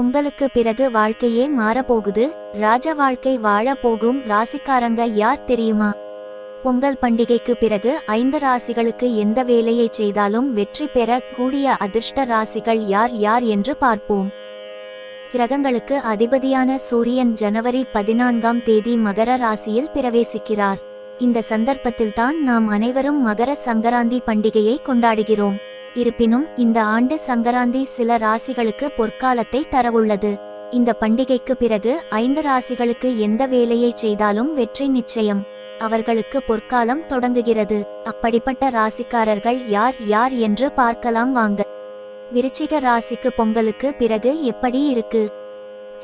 உங்களுக்கு பிறகு வாழ்க்கையே மாறப்போகுது. ராஜ வாழ்க்கை வாழ போகும் ராசிக்காரங்க யார் தெரியுமா? பொங்கல் பண்டிகைக்கு பிறகு ஐந்து ராசிகளுக்கு எந்த வேலையை செய்தாலும் வெற்றி பெற கூடிய அதிர்ஷ்ட ராசிகள் யார் யார் என்று பார்ப்போம். கிரகங்களுக்கு அதிபதியான சூரியன் ஜனவரி பதினான்காம் தேதி மகர ராசியில் பிரவேசிக்கிறார். இந்த சந்தர்ப்பத்தில்தான் நாம் அனைவரும் மகர சங்கராந்தி பண்டிகையை கொண்டாடுகிறோம். இருப்பினும் இந்த ஆண்டு சங்கராந்தி சில ராசிகளுக்கு பொற்காலத்தை தரவுள்ளது. இந்த பண்டிகைக்கு பிறகு ஐந்து ராசிகளுக்கு எந்த வேலையை செய்தாலும் வெற்றி நிச்சயம். அவர்களுக்கு பொற்காலம் தொடங்குகிறது. அப்படிப்பட்ட ராசிக்காரர்கள் யார் யார் என்று பார்க்கலாம் வாங்க. விருச்சிக ராசிக்கு பொங்கலுக்கு பிறகு எப்படி இருக்கு?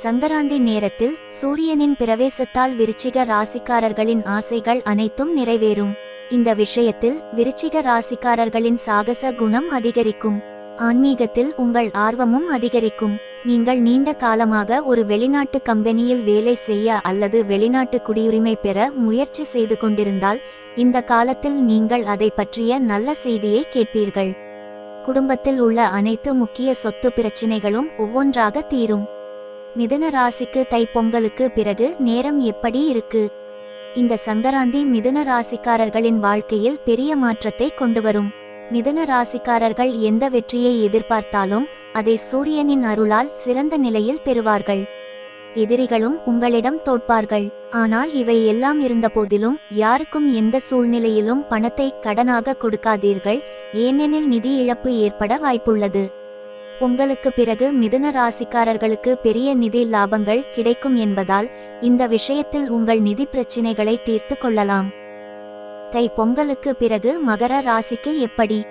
சங்கராந்தி நேரத்தில் சூரியனின் பிரவேசத்தால் விருச்சிக ராசிக்காரர்களின் ஆசைகள் அனைத்தும் நிறைவேறும். இந்த விஷயத்தில் விருச்சிக ராசிக்காரர்களின் சாகச குணம் அதிகரிக்கும். ஆன்மீகத்தில் உங்கள் ஆர்வமும் அதிகரிக்கும். நீங்கள் நீண்ட காலமாக ஒரு வெளிநாட்டு கம்பெனியில் வேலை செய்ய அல்லது வெளிநாட்டு குடியுரிமை பெற முயற்சி செய்து கொண்டிருந்தால் இந்த காலத்தில் நீங்கள் அதை பற்றிய நல்ல செய்தியை கேட்பீர்கள். குடும்பத்தில் உள்ள அனைத்து முக்கிய சொத்து பிரச்சினைகளும் ஒவ்வொன்றாக தீரும். மிதுன ராசிக்கு தைப்பொங்கலுக்கு பிறகு நேரம் எப்படி இருக்கு? இந்த சங்கராந்தி மிதுன ராசிக்காரர்களின் வாழ்க்கையில் பெரிய மாற்றத்தை கொண்டு வரும் மிதுன ராசிக்காரர்கள் எந்த வெற்றியை எதிர்பார்த்தாலும் அதை சூரியனின் அருளால் சிறந்த நிலையில் பெறுவார்கள். எதிரிகளும் உங்களிடம் தோற்பார்கள். ஆனால் இவை எல்லாம் இருந்தபோதிலும் யாருக்கும் எந்த சூழ்நிலையிலும் பணத்தை கடனாக கொடுக்காதீர்கள். ஏனெனில் நிதி இழப்பு ஏற்பட வாய்ப்புள்ளது. உங்களுக்கு பிறகு மிதுன ராசிக்காரர்களுக்கு பெரிய நிதி லாபங்கள் கிடைக்கும் என்பதால் இந்த விஷயத்தில் உங்கள் நிதி பிரச்சினைகளை தீர்த்து கொள்ளலாம். தை பொங்கலுக்கு பிறகு மகர ராசிக்கு எப்படி?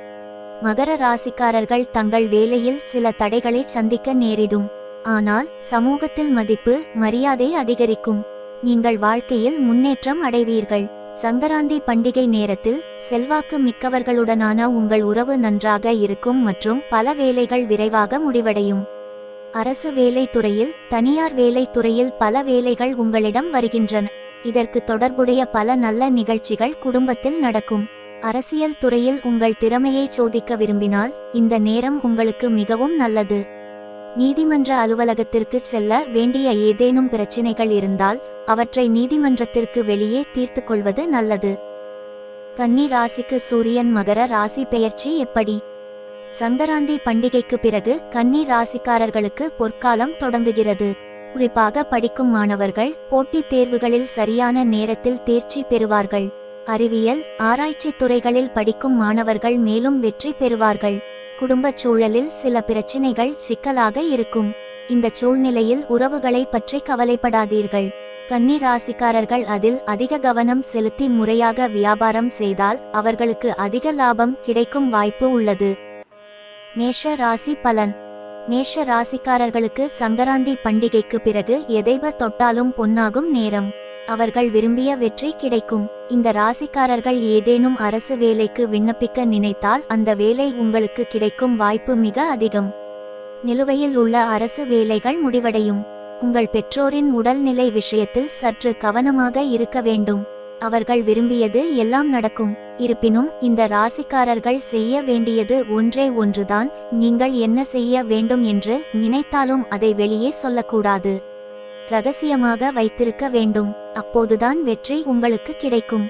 மகர ராசிக்காரர்கள் தங்கள் வேலையில் சில தடைகளை சந்திக்க நேரிடும். ஆனால் சமூகத்தில் மதிப்பு மரியாதை அதிகரிக்கும். நீங்கள் வாழ்க்கையில் முன்னேற்றம் அடைவீர்கள். சங்கராந்தி பண்டிகை நேரத்தில் செல்வாக்கு மிக்கவர்களுடனான உங்கள் உறவு நன்றாக இருக்கும் மற்றும் பல வேலைகள் விரைவாக முடிவடையும். அரசு வேலை துறையில் தனியார் வேலை துறையில் பல வேலைகள் உங்களிடம் வருகின்றன. இதற்கு தொடர்புடைய பல நல்ல நிகழ்ச்சிகள் குடும்பத்தில் நடக்கும். அரசியல் துறையில் உங்கள் திறமையை சோதிக்க விரும்பினால் இந்த நேரம் உங்களுக்கு மிகவும் நல்லது. நீதிமன்ற அலுவலகத்திற்கு செல்ல வேண்டிய ஏதேனும் பிரச்சினைகள் இருந்தால் அவற்றை நீதிமன்றத்திற்கு வெளியே தீர்த்து கொள்வது நல்லது. கன்னி ராசிக்கு சூரியன் மகர ராசி பெயர்ச்சி எப்படி? சங்கராந்தி பண்டிகைக்கு பிறகு கன்னி ராசிக்காரர்களுக்கு பொற்காலம் தொடங்குகிறது. குறிப்பாக படிக்கும் மாணவர்கள் போட்டித் தேர்வுகளில் சரியான நேரத்தில் தேர்ச்சி பெறுவார்கள். அறிவியல் ஆராய்ச்சி துறைகளில் படிக்கும் மாணவர்கள் மேலும் வெற்றி பெறுவார்கள். குடும்பச் சூழலில் சில பிரச்சினைகள் சிக்கலாக இருக்கும். இந்த சூழ்நிலையில் உறவுகளை பற்றி கவலைப்படாதீர்கள். கன்னி ராசிக்காரர்கள் அதில் அதிக கவனம் செலுத்தி முறையாக வியாபாரம் செய்தால் அவர்களுக்கு அதிக லாபம் கிடைக்கும் வாய்ப்பு உள்ளது. மேஷ ராசி பலன். மேஷ ராசிக்காரர்களுக்கு சங்கராந்தி பண்டிகைக்கு பிறகு எதைவ தொட்டாலும் பொன்னாகும் நேரம். அவர்கள் விரும்பிய வெற்றி கிடைக்கும். இந்த ராசிக்காரர்கள் ஏதேனும் அரசு வேலைக்கு விண்ணப்பிக்க நினைத்தால் அந்த வேலை உங்களுக்கு கிடைக்கும் வாய்ப்பு மிக அதிகம். நிலுவையில் உள்ள அரசு வேலைகள் முடிவடையும். உங்கள் பெற்றோரின் உடல்நிலை விஷயத்தில் சற்று கவனமாக இருக்க வேண்டும். அவர்கள் விரும்பியது எல்லாம் நடக்கும். இருப்பினும் இந்த ராசிக்காரர்கள் செய்ய வேண்டியது ஒன்றே ஒன்றுதான். நீங்கள் என்ன செய்ய வேண்டும் என்று நினைத்தாலும் அதை வெளியே சொல்லக்கூடாது. ரகசியமாக வைத்திருக்க வேண்டும். அப்போதுதான் வெற்றி உங்களுக்கு கிடைக்கும்.